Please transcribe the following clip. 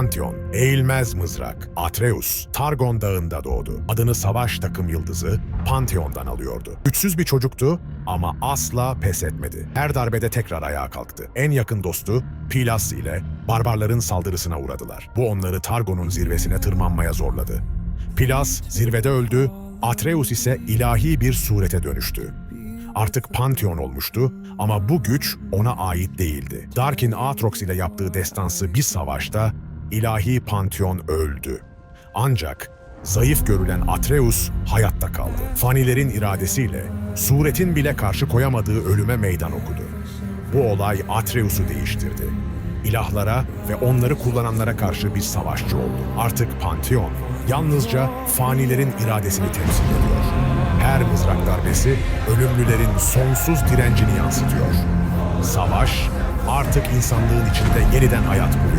Pantheon, eğilmez mızrak, Atreus, Targon Dağı'nda doğdu. Adını savaş takım yıldızı Pantheon'dan alıyordu. Güçsüz bir çocuktu ama asla pes etmedi. Her darbede tekrar ayağa kalktı. En yakın dostu Pilas ile barbarların saldırısına uğradılar. Bu onları Targon'un zirvesine tırmanmaya zorladı. Pilas zirvede öldü, Atreus ise ilahi bir surete dönüştü. Artık Pantheon olmuştu ama bu güç ona ait değildi. Darkin Aatrox ile yaptığı destansı bir savaşta ilahi Pantheon öldü. Ancak zayıf görülen Atreus hayatta kaldı. Fanilerin iradesiyle suretin bile karşı koyamadığı ölüme meydan okudu. Bu olay Atreus'u değiştirdi. İlahlara ve onları kullananlara karşı bir savaşçı oldu. Artık Pantheon yalnızca fanilerin iradesini temsil ediyor. Her mızrak darbesi ölümlülerin sonsuz direncini yansıtıyor. Savaş artık insanlığın içinde yeniden hayat buldu.